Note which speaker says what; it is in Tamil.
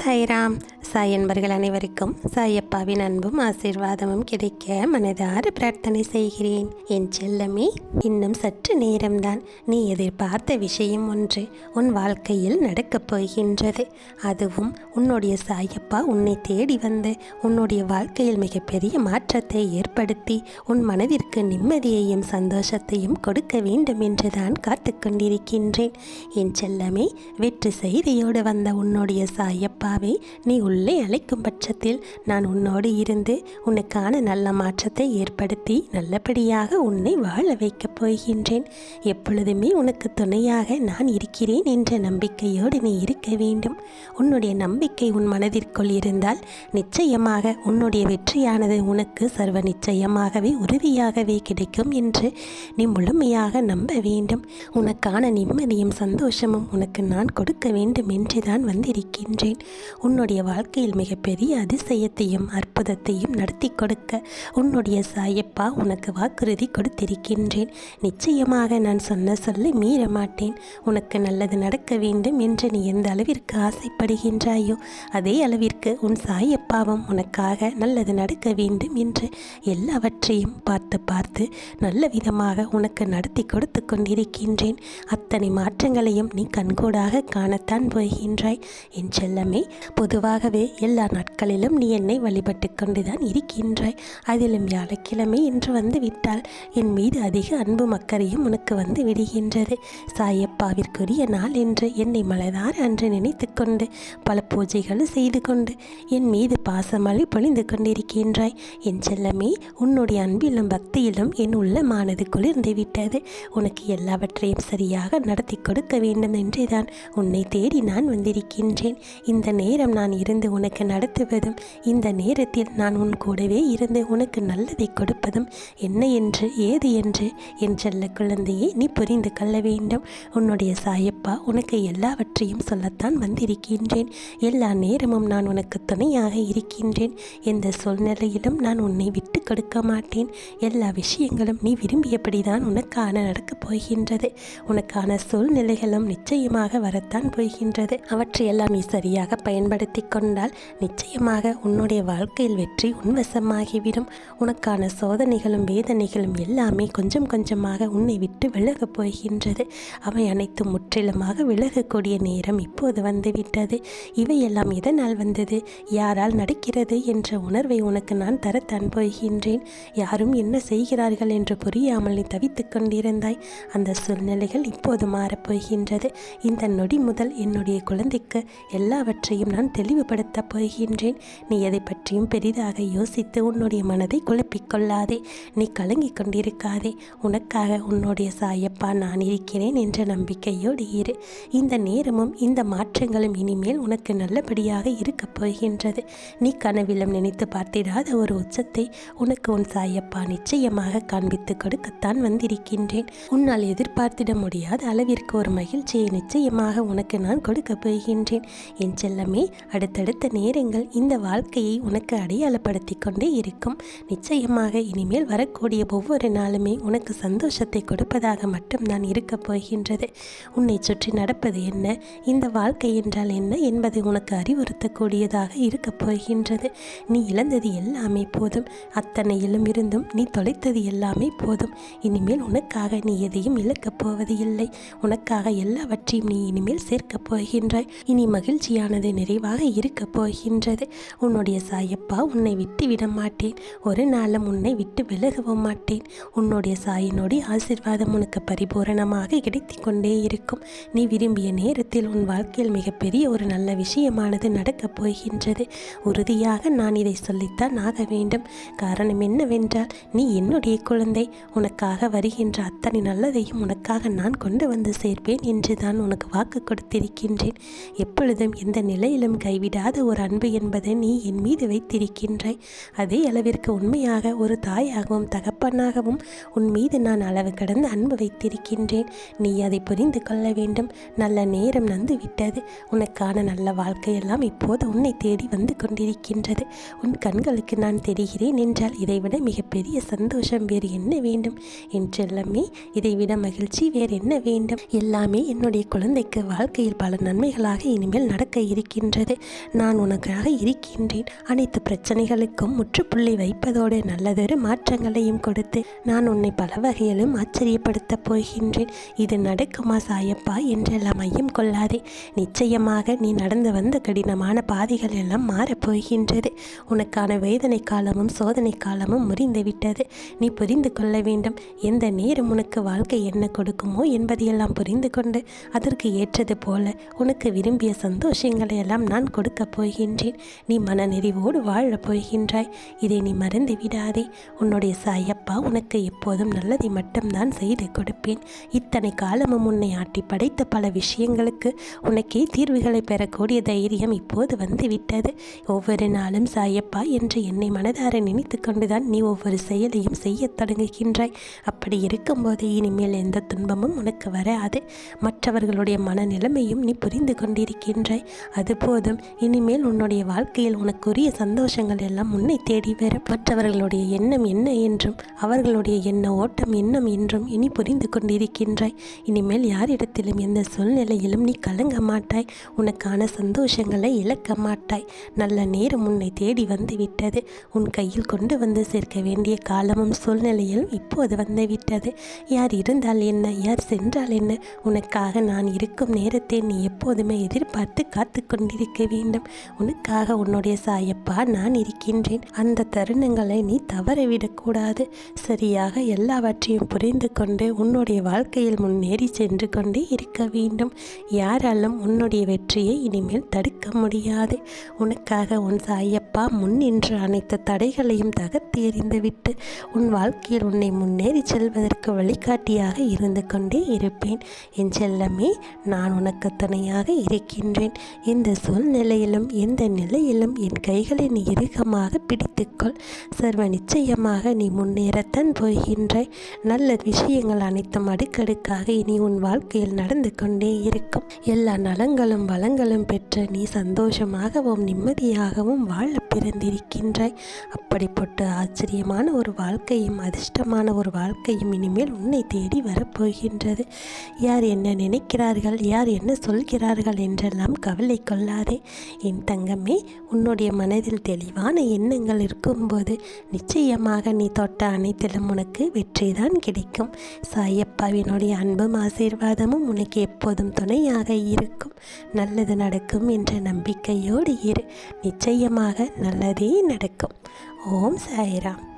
Speaker 1: சாய்ராம் சாய் என்பர்கள் அனைவருக்கும் சாயப்பாவின் அன்பும் ஆசீர்வாதமும் கிடைக்க மனதார பிரார்த்தனை செய்கிறேன். என் செல்லமே இன்னும் சற்று நேரம்தான். நீ எதிர்பார்த்த விஷயம் ஒன்று உன் வாழ்க்கையில் நடக்கப் போகின்றது. அதுவும் உன்னுடைய சாயப்பா உன்னை தேடி வந்து உன்னுடைய வாழ்க்கையில் மிகப்பெரிய மாற்றத்தை ஏற்படுத்தி உன் மனதிற்கு நிம்மதியையும் சந்தோஷத்தையும் கொடுக்க வேண்டும் என்றுதான் காத்து கொண்டிருக்கின்றேன். என் செல்லமே வெற்றி செய்தியோடு வந்த உன்னுடைய சாயப்பாவை நீ உள்ள அழைக்கும் பட்சத்தில் நான் உன்னோடு இருந்து உனக்கான நல்ல மாற்றத்தை ஏற்படுத்தி நல்லபடியாக உன்னை வாழ வைக்கப் போகின்றேன். எப்பொழுதுமே உனக்கு துணையாக நான் இருக்கிறேன் என்ற நம்பிக்கையோடு நீ இருக்க வேண்டும். உன்னுடைய நம்பிக்கை உன் மனதிற்குள் இருந்தால் நிச்சயமாக உன்னுடைய வெற்றியானது உனக்கு சர்வ நிச்சயமாகவே உறுதியாகவே கிடைக்கும் என்று நீ முழுமையாக நம்ப வேண்டும். உனக்கான நிம்மதியும் சந்தோஷமும் உனக்கு நான் கொடுக்க வேண்டும் என்று தான் வந்திருக்கின்றேன். உன்னுடைய வாழ்க்கை வாழ்க்கையில் மிகப்பெரிய அதிசயத்தையும் அற்புதத்தையும் நடத்தி கொடுக்க உன்னுடைய சாயப்பா உனக்கு வாக்குறுதி கொடுத்திருக்கின்றேன். நிச்சயமாக நான் சொன்ன சொல்லி மீற மாட்டேன் உனக்கு நல்லது நடக்க வேண்டும் என்று நீ எந்த அளவிற்கு ஆசைப்படுகின்றாயோ அதே அளவிற்கு உன் சாயப்பாவும் உனக்காக நல்லது நடக்க வேண்டும் என்று எல்லாவற்றையும் பார்த்து பார்த்து நல்ல விதமாக உனக்கு நடத்தி கொடுத்து கொண்டிருக்கின்றேன். அத்தனை மாற்றங்களையும் நீ கண்கூடாக காணத்தான் போகின்றாய். என் செல்லமே பொதுவாகவே எல்லா நாட்களிலும் நீ என்னை வழிபட்டு கொண்டுதான் இருக்கின்றாய். அதிலும் வியாழக்கிழமை என்று வந்து விட்டால் என் மீது அதிக அன்பு மக்கரையும் உனக்கு வந்து விடுகின்றது. சாயப்பாவிற்குரிய நாள் என்று என்னை மலதார் அன்று நினைத்து கொண்டு பல பூஜைகளும் செய்து கொண்டு என் மீது பாசமழை பொழிந்து கொண்டிருக்கின்றாய். என் செல்லமே உன்னுடைய அன்பிலும் பக்தியிலும் என் உள்ளமானது குளிர்ந்து விட்டது. உனக்கு எல்லாவற்றையும் சரியாக நடத்தி கொடுக்க வேண்டும் என்றுதான் உன்னை தேடி நான் வந்திருக்கின்றேன். இந்த நேரம் நான் இருந்து உனக்கு நடத்துவதும் இந்த நேரத்தில் நான் உன் கூடவே இருந்து உனக்கு நல்லதை கொடுப்பதும் என்ன என்று ஏது என்று என் செல்ல குழந்தையை நீ புரிந்து கொள்ள வேண்டும். உன்னுடைய சாயப்பா உனக்கு எல்லாவற்றையும் சொல்லத்தான் வந்திருக்கின்றேன். எல்லா நேரமும் நான் உனக்கு துணையாக இருக்கின்றேன். எந்த சூழ்நிலையிலும் நான் உன்னை விட்டு கொடுக்க மாட்டேன். எல்லா விஷயங்களும் நீ விரும்பியபடிதான் உனக்கான நடக்கப் போகின்றது. உனக்கான சூழ்நிலைகளும் நிச்சயமாக வரத்தான் போகின்றது. அவற்றையெல்லாம் நீ சரியாக பயன்படுத்தி கொண்டால் நிச்சயமாக உன்னுடைய வாழ்க்கையில் வெற்றி உன்வசமாகிவிடும் உனக்கான சோதனைகளும் வேதனைகளும் எல்லாமே கொஞ்சம் கொஞ்சமாக உன்னை விட்டு விலகப் போகின்றது. அவை அனைத்தும் முற்றிலுமாக விலகக்கூடிய நேரம் இப்போது வந்துவிட்டது. இவையெல்லாம் எதனால் வந்தது? யாரால் நடக்கிறது என்ற உணர்வை உனக்கு நான் தரத்தான் போகின்றேன். யாரும் என்ன செய்கிறார்கள் என்று புரியாமல் நீ தவித்துக் கொண்டிருந்தாய். அந்த சூழ்நிலைகள் இப்போது மாறப்போகின்றது இந்த நொடி முதல் என்னுடைய குழந்தைக்கு எல்லாவற்றையும் நான் தெளிவுபடுத்தப் போகின்றேன். நீ எதை பற்றியும் பெரிதாக யோசித்து உன்னுடைய மனதை குழப்பிக்கொள்ளாதே. நீ கலங்கிக் கொண்டிருக்காதே. உனக்காக உன்னுடைய சாயப்பா நான் இருக்கிறேன் என்ற நம்பிக்கையோடு இரு. இந்த நேரமும் இந்த மாற்றங்களும் இனிமேல் உனக்கு நல்லபடியாக இருக்கப் போகின்றது. நீ கனவிலும் நினைத்து பார்த்திடாத ஒரு உச்சத்தை உனக்கு உன் சாயப்பா நிச்சயமாக காண்பித்து கொடுக்கத்தான் வந்திருக்கின்றேன். உன்னால் எதிர்பார்த்திட முடியாத அளவிற்கு ஒரு மகிழ்ச்சியை நிச்சயமாக உனக்கு நான் கொடுக்கப் போகின்றேன். என் செல்லமே அடுத்தடுத்து நேரங்கள் இந்த வாழ்க்கையை உனக்கு அடையாளப்படுத்தி கொண்டே இருக்கும். நிச்சயமாக இனிமேல் வரக்கூடிய ஒவ்வொரு நாளுமே உனக்கு சந்தோஷத்தை கொடுப்பதாக மட்டும்தான் இருக்கப் போகின்றது. உன்னை சுற்றி நடப்பது என்ன? இந்த வாழ்க்கை என்றால் என்ன என்பதை உனக்கு அறிவுறுத்தக்கூடியதாக இருக்கப் போகின்றது. நீ இழந்தது எல்லாமே போதும். அத்தனையிலும் இருந்தும் நீ தொலைத்தது எல்லாமே போதும். இனிமேல் உனக்காக நீ எதையும் இழக்கப் போவது இல்லை. உனக்காக எல்லாவற்றையும் நீ இனிமேல் சேர்க்கப் போகின்றாய். இனி மகிழ்ச்சியானது நிறைவாக இருக்க இருக்கப் போகின்றது. உன்னுடைய சாயப்பா உன்னை விட்டு விட மாட்டேன். ஒரு நாளும் உன்னை விட்டு விலகவும் மாட்டேன். உன்னுடைய சாயினுடைய ஆசிர்வாதம் உனக்கு பரிபூரணமாக கிடைத்து கொண்டே இருக்கும். நீ விரும்பிய நேரத்தில் உன் வாழ்க்கையில் மிகப்பெரிய ஒரு நல்ல விஷயமானது நடக்கப் போகின்றது. உறுதியாக நான் இதை சொல்லித்தான் ஆக வேண்டும். காரணம் என்னவென்றால் நீ என்னுடைய குழந்தை. உனக்காக வருகின்ற அத்தனை நல்லதையும் உனக்காக நான் கொண்டு வந்து சேர்ப்பேன் என்று தான் உனக்கு வாக்கு கொடுத்திருக்கின்றேன். எப்பொழுதும் எந்த நிலையிலும் கைவிடாது ஒரு அன்பு என்பதை நீ என் மீது வைத்திருக்கின்றாய். அதே அளவிற்கு உண்மையாக ஒரு தாயாகவும் தகப்பனாகவும் உன் மீது நான் அளவு கடந்து அன்பு வைத்திருக்கின்றேன். நீ அதை புரிந்து கொள்ள வேண்டும். நல்ல நேரம் நந்து விட்டது உனக்கான நல்ல வாழ்க்கையெல்லாம் இப்போது உன்னை தேடி வந்து கொண்டிருக்கின்றது. உன் கண்களுக்கு நான் தெரிகிறேன் என்றால் இதைவிட மிகப்பெரிய சந்தோஷம் வேறு என்ன வேண்டும்? என்றெல்லாமே இதைவிட மகிழ்ச்சி வேறு என்ன வேண்டும்? எல்லாமே என்னுடைய குழந்தைக்கு வாழ்க்கையில் பல நன்மைகளாக இனிமேல் நடக்க இருக்கின்றது. நான் உனக்காக இருக்கின்றேன். அனைத்து பிரச்சனைகளுக்கும் முற்றுப்புள்ளி வைப்பதோடு நல்லதொரு மாற்றங்களையும் கொடுத்து நான் உன்னை பல வகையிலும் ஆச்சரியப்படுத்தப் போகின்றேன். இது நடக்குமா சாயப்பா? என்றெல்லாம் ஐயம் கொள்ளாதே. நிச்சயமாக நீ நடந்து வந்த கடினமான பாதைகள் எல்லாம் மாறப்போகின்றது உனக்கான வேதனை காலமும் சோதனை காலமும் முறிந்துவிட்டது நீ புரிந்து கொள்ள வேண்டும். எந்த நேரம் உனக்கு வாழ்க்கை என்ன கொடுக்குமோ என்பதையெல்லாம் புரிந்து கொண்டு அதற்கு ஏற்றது போல உனக்கு விரும்பிய சந்தோஷங்களை எல்லாம் நான் கொடுக்க போகின்றேன். நீ மனநெறிவோடு வாழப் போகின்றாய். இதை நீ மறந்து விடாதே. உன்னுடைய சாயப்பா உனக்கு எப்போதும் நல்லதை மட்டும்தான் செய்து கொடுப்பேன். இத்தனை காலமும் உன்னை ஆட்டி படைத்த பல விஷயங்களுக்கு உனக்கே தீர்வுகளை பெறக்கூடிய தைரியம் இப்போது வந்துவிட்டது. ஒவ்வொரு நாளும் சாயப்பா என்று என்னை மனதார நினைத்து கொண்டுதான் நீ ஒவ்வொரு செயலையும் செய்ய தொடங்குகின்றாய். அப்படி இருக்கும்போது இனிமேல் எந்த துன்பமும் உனக்கு வராது. மற்றவர்களுடைய மனநிலைமையும் நீ புரிந்து கொண்டிருக்கின்றாய். அது போதும். இனிமேல் உன்னுடைய வாழ்க்கையில் உனக்குரிய சந்தோஷங்கள் எல்லாம் உன்னை தேடி வர மற்றவர்களுடைய எண்ணம் என்ன என்றும் அவர்களுடைய எண்ண ஓட்டம் எண்ணம் என்றும் இனி புரிந்து கொண்டிருக்கின்றாய். இனிமேல் யாரிடத்திலும் எந்த சூழ்நிலையிலும் நீ கலங்க மாட்டாய். உனக்கான சந்தோஷங்களை இழக்க மாட்டாய். நல்ல நேரம் உன்னை தேடி வந்து விட்டது. உன் கையில் கொண்டு வந்து சேர்க்க வேண்டிய காலமும் சூழ்நிலையிலும் இப்போது வந்து விட்டது. யார் இருந்தால் என்ன? யார் சென்றால் என்ன? உனக்காக நான் இருக்கும் நேரத்தை நீ எப்போதுமே எதிர்பார்த்து காத்து கொண்டிருக்க வேண்டும். உனக்காக உன்னுடைய சாயப்பா நான் இருக்கின்றேன். அந்த தருணங்களை நீ தவறவிடக்கூடாது. சரியாக எல்லாவற்றையும் புரிந்து கொண்டு உன்னுடைய வாழ்க்கையில் முன்னேறி சென்று கொண்டே இருக்க வேண்டும். யாராலும் உன்னுடைய வெற்றியை இனிமேல் தடுக்க முடியாது. உனக்காக உன் சாயப்பா முன் நின்று அனைத்து தடைகளையும் தகர்த்து எறிந்துவிட்டு உன் வாழ்க்கையில் உன்னை முன்னேறி செல்வதற்கு வழிகாட்டியாக இருந்து கொண்டே இருப்பேன். என் செல்லமே நான் உனக்கு துணையாக இருக்கின்றேன். இந்த சூழ்நிலையிலும் எந்த நிலையிலும் என் கைகளை நீ இறுக்கமாக பிடித்துக்கொள். சர்வ நிச்சயமாக நீ முன்னேறத்தான் போகின்ற நல்ல விஷயங்கள் அனைத்தும் அடுக்கடுக்காக இனி உன் வாழ்க்கையில் நடந்து கொண்டே இருக்கும். எல்லா நலங்களும் வளங்களும் பெற்ற நீ சந்தோஷமாகவும் நிம்மதியாகவும் வாழ பிறந்திருக்கின்றாய். அப்படிப்பட்ட ஆச்சரியமான ஒரு வாழ்க்கையும் அதிர்ஷ்டமான ஒரு வாழ்க்கையும் இனிமேல் உன்னை தேடி வரப்போகின்றது. யார் என்ன நினைக்கிறார்கள் யார் என்ன சொல்கிறார்கள் என்றெல்லாம் கவலை கொள்ளாதே. என் தங்கமே உன்னுடைய மனதில் தெளிவான எண்ணங்கள் இருக்கும்போது நிச்சயமாக நீ தொட்ட அனைத்திலும் உனக்கு வெற்றிதான் கிடைக்கும். சாயப்பாவினுடைய அன்பும் ஆசீர்வாதமும் உனக்கு எப்போதும் துணையாக இருக்கும். நல்லது நடக்கும் என்ற நம்பிக்கையோடு இரு. நிச்சயமாக நல்லதே நடக்கும். ஓம் சாய்ராம்.